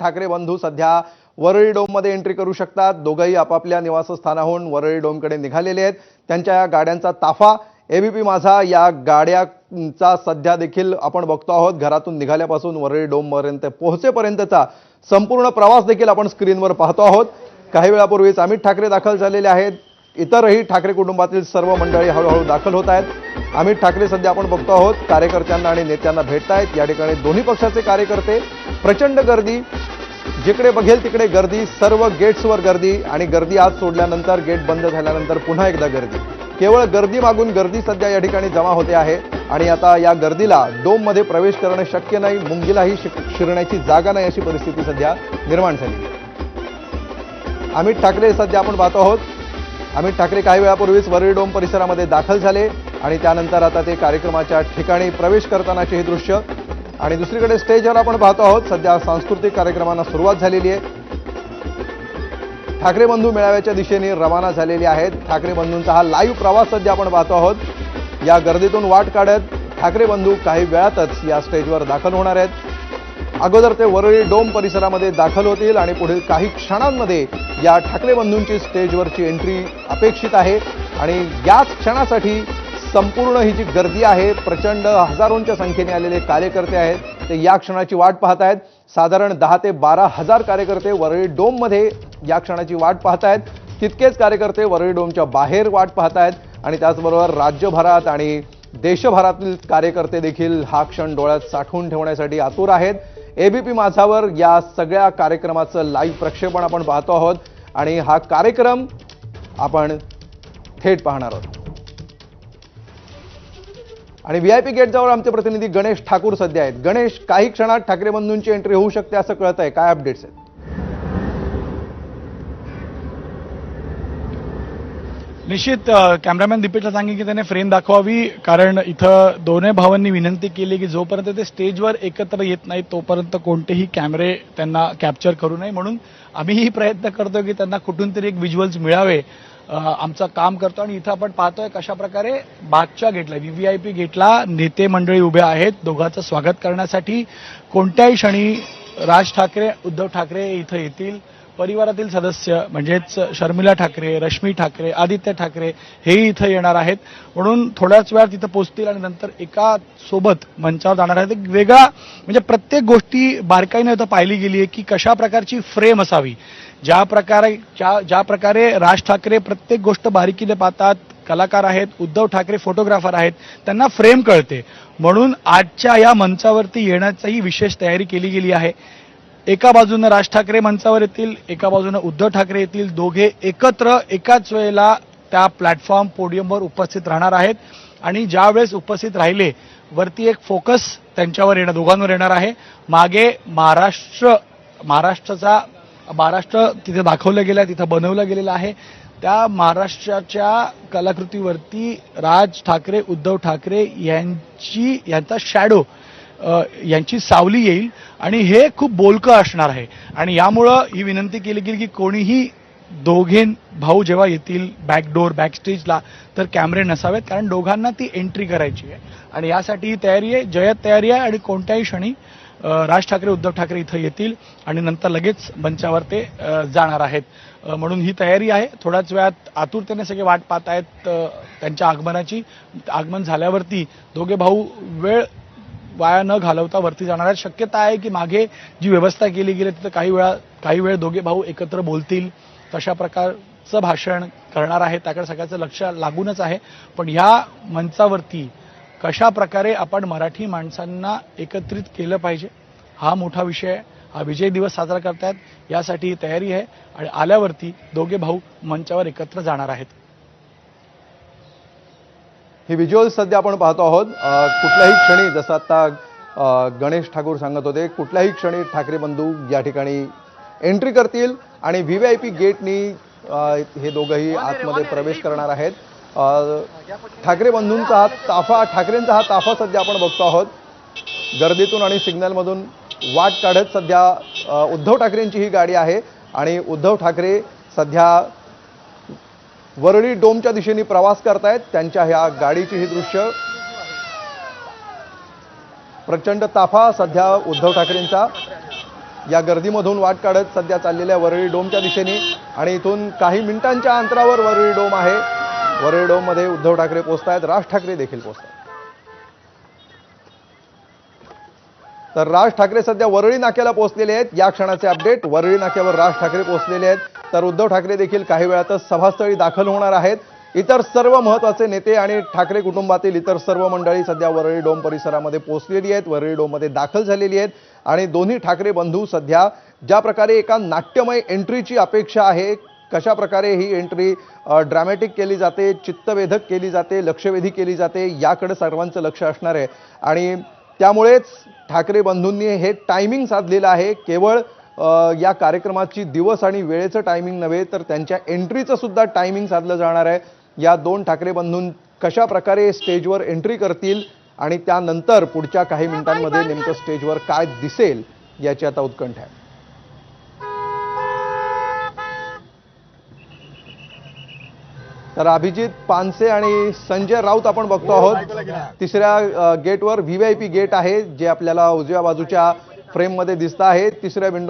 ठाकरे बंधू सध्या वरळी डोममध्ये एंट्री करू शकतात. दोघंही आपापल्या निवासस्थानाहून वरळी डोमकडे निघालेले आहेत. त्यांच्या या गाड्यांचा ताफा एबीपी माझा या गाड्यांचा सध्या देखील आपण बघतो आहोत. घरातून निघाल्यापासून वरळी डोमपर्यंत पोहोचेपर्यंतचा संपूर्ण प्रवास देखील आपण स्क्रीनवर पाहतो आहोत. काही वेळापूर्वीच अमित ठाकरे दाखल झालेले आहेत. इतरही ठाकरे कुटुंबातील सर्व मंडळी हळूहळू दाखल होत आहेत. अमित ठाकरे सध्या आपण बघतो आहोत. कार्यकर्त्यांना आणि नेत्यांना भेटतायत. या ठिकाणी दोन्ही पक्षाचे कार्यकर्ते प्रचंड गर्दी जिकडे बघेल तिकडे गर्दी सर्व गेट्सवर गर्दी आणि गर्दी आज सोडल्यानंतर गेट बंद झाल्यानंतर पुन्हा एकदा गर्दी. केवळ गर्दी मागून गर्दी सध्या या ठिकाणी जमा होते आहे आणि आता या गर्दीला डोममध्ये प्रवेश करणं शक्य नाही मुंगीलाही शिरण्याची जागा नाही अशी परिस्थिती सध्या निर्माण झाली. आहे अमित ठाकरे सध्या आपण पाहतो आहोत. अमित ठाकरे काही वेळापूर्वीच वरळी डोम परिसरामध्ये दाखल झाले आणि त्यानंतर आता ते कार्यक्रमाच्या ठिकाणी प्रवेश करतानाचे हे दृश्य आणि दुसरीकडे स्टेजवर आपण पाहतो आहोत सध्या सांस्कृतिक कार्यक्रमांना सुरुवात झालेली आहे. ठाकरे बंधू मेळाव्याच्या दिशेने रवाना झालेले आहेत. ठाकरे बंधूंचा हा लाईव्ह प्रवास सध्या आपण पाहतो आहोत. या गर्दीतून वाट काढत ठाकरे बंधू काही वेळातच या स्टेजवर दाखल होणार आहेत. अगोदर ते वरळी डोम परिसरामध्ये दाखल होतील आणि पुढील काही क्षणांमध्ये या ठाकरे बंधूंची स्टेजवरची एंट्री अपेक्षित आहे. आणि याच क्षणासाठी संपूर्ण ही जी गर्दी आहे प्रचंड हजारोंच्या संख्येने आलेले कार्यकर्ते आहेत. ते या क्षणाची वाट पाहत आहेत. साधारण दहा ते बारा हजार कार्यकर्ते वरळी डोममध्ये या क्षणाची वाट पाहत आहेत. तितकेच कार्यकर्ते वरळी डोमच्या बाहेर वाट पाहत आहेत. आणि त्याचबरोबर राज्यभरात आणि देशभरातील कार्यकर्ते देखील हा क्षण डोळ्यात साठवून ठेवण्यासाठी आतुर आहेत. एबीपी माझावर या सगळ्या कार्यक्रमाचं लाईव्ह प्रक्षेपण आपण पाहतो आहोत. आणि हा कार्यक्रम आपण थेट पाहणार आहोत. आणि व्ही आय पी गेटजवळ आमचे प्रतिनिधी गणेश ठाकूर सध्या आहेत. गणेश काही क्षणात ठाकरे बंधूंची एंट्री होऊ शकते असं कळत आहे काय अपडेट्स आहेत? निश्चित कॅमेरामॅन दीपेशला सांगेन की त्याने फ्रेम दाखवावी कारण इथं दोन्ही भावांनी विनंती केली की जोपर्यंत ते स्टेजवर एकत्र येत नाही तोपर्यंत कोणतेही कॅमेरे त्यांना कॅप्चर करू नये. म्हणून आम्हीही प्रयत्न करतो की त्यांना कुठून तरी एक व्हिज्युअल्स मिळावे. आमचं काम करतो आणि इथं आपण पाहतोय कशा प्रकारे मागच्या गेटला व्हीव्हीआयपी गेटला नेते मंडळी उभे आहेत. दोघांचं स्वागत करण्यासाठी कोणत्याही क्षणी राज ठाकरे उद्धव ठाकरे इथं येतील. परिवारातील सदस्य म्हणजेच शर्मिला ठाकरे रश्मी ठाकरे आदित्य ठाकरे हेही इथं येणार आहेत. म्हणून थोड्याच वेळात तिथं पोचतील आणि नंतर एका सोबत मंचावर जाणार आहेत. एक वेगळा म्हणजे प्रत्येक गोष्टी बारकाईने इथं पाहिली गेली आहे की कशा प्रकारची फ्रेम असावी. ज्या प्रकारे ज्या ज्या प्रकारे राज ठाकरे प्रत्येक गोष्ट बारीकीने पाहतात कलाकार आहेत उद्धव ठाकरे फोटोग्राफर आहेत त्यांना फ्रेम कळते. म्हणून आजच्या या मंचावरती येण्याचाही विशेष तयारी केली गेली आहे. एका बाजूनं राज ठाकरे मंचावर येतील एका बाजूनं उद्धव ठाकरे येतील. दोघे एकत्र एकाच वेळेला त्या प्लॅटफॉर्म पोडियमवर उपस्थित राहणार आहेत. आणि ज्यावेळेस उपस्थित राहिले वरती एक फोकस त्यांच्यावर येणार दोघांवर येणार आहे. मागे महाराष्ट्र महाराष्ट्राचा महाराष्ट्र तिथे दाखवलं गेलं आहे तिथं बनवलं गेलेलं आहे. त्या महाराष्ट्राच्या कलाकृतीवरती राज ठाकरे उद्धव ठाकरे यांची यांचा शॅडो यांची सावली येईल आणि हे खूप बोलकं असणार आहे. आणि यामुळं ही विनंती केली गेली की कोणीही दोघे भाऊ जेव्हा येतील बॅकडोर बॅकस्टेजला तर कॅमेरे नसावेत कारण दोघांना ती एंट्री करायची आहे. आणि यासाठी ही तयारी आहे. जयत तयारी आहे आणि कोणत्याही क्षणी राज ठाकरे उद्धव ठाकरे इथं येतील आणि नंतर लगेच मंचावर ते जाणार आहेत. म्हणून ही तयारी आहे. थोड्याच वेळात आतुरतेने सगळे वाट पाहत आहेत त्यांच्या आगमनाची. आगमन झाल्यावरती दोघे भाऊ वेळ वाया न घालवता वरती जाणार. आहेत शक्यता आहे की मागे जी व्यवस्था केली गेली तिथं काही वेळा काही वेळ दोघे भाऊ एकत्र बोलतील. तशा प्रकारचं भाषण करणार आहे. त्याकडे सगळ्याचं लक्ष लागूनच आहे. पण ह्या मंचावरती कशा प्रकारे आपण मराठी माणसांना एकत्रित केलं पाहिजे हा मोठा विषय आहे. हा विजय दिवस साजरा करतायत. यासाठी तयारी आहे. आणि आल्यावरती दोघे भाऊ मंचावर एकत्र जाणार आहेत. ही व्हिज्युअल सध्या आपण पाहतो आहोत. कुठल्याही क्षणी जसं आता गणेश ठाकूर सांगत होते कुठल्याही क्षणी ठाकरे बंधू या ठिकाणी एंट्री करतील आणि व्ही आय पी गेटनी हे दोघंही आतमध्ये प्रवेश करणार आहेत. ठाकरे बंधूंचा हा ताफा ठाकरेंचा हा ताफा सध्या आपण बघतो आहोत. गर्दीतून आणि सिग्नलमधून वाट काढत सध्या उद्धव ठाकरेंची ही गाडी आहे आणि उद्धव ठाकरे सध्या वरळी डोमच्या दिशेने प्रवास करतायत. त्यांच्या ह्या गाडीची ही दृश्य. प्रचंड ताफा सध्या उद्धव ठाकरेंचा. या गर्दीमधून वाट काढत सध्या चाललेल्या वरळी डोमच्या दिशेने. आणि इथून काही मिनिटांच्या अंतरावर वरळी डोम आहे. वरळी डोममध्ये उद्धव ठाकरे पोहोचतायत. राज ठाकरे देखील पोहोचतात तर राज ठाकरे सध्या वरळी नाक्याला पोहोचलेले आहेत. या क्षणाचे अपडेट. वरळी नाक्यावर राज ठाकरे पोहोचलेले आहेत. तर उद्धव ठाकरे देखील काही वेळातच सभास्थळी दाखल होणार आहेत. इतर सर्व महत्त्वाचे नेते आणि ठाकरे कुटुंबातील इतर सर्व मंडळी सध्या वरळी डोम परिसरामध्ये पोहोचलेली आहेत. वरळी डोममध्ये दाखल झालेली आहेत. आणि दोन्ही ठाकरे बंधू सध्या ज्या प्रकारे एका नाट्यमय एंट्रीची अपेक्षा आहे कशा प्रकारे ही एंट्री ड्रॅमॅटिक केली जाते चित्तवेधक केली जाते लक्षवेधी केली जाते याकडे सर्वांचं लक्ष असणार आहे. आणि त्यामुळेच ठाकरे बंधूंनी हे टायमिंग साधलेलं आहे. केवळ या कार्यक्रमाची दिवस आणि वेळेचं टायमिंग नव्हे तर त्यांच्या एंट्रीचं सुद्धा टायमिंग साधलं जाणार आहे. या दोन ठाकरे बंधूं कशा प्रकारे स्टेजवर एंट्री करतील आणि त्यानंतर पुढच्या काही मिनिटांमध्ये नेमकं स्टेजवर काय दिसेल याची आता उत्कंठ आहे. तर अभिजित पानसे आणि संजय राऊत आपण बघतो आहोत. तिसऱ्या गेटवर व्ही आय पी गेट आहे जे आपल्याला उजव्या बाजूच्या फ्रेममध्ये दिसतं आहे. तिसऱ्या विंडो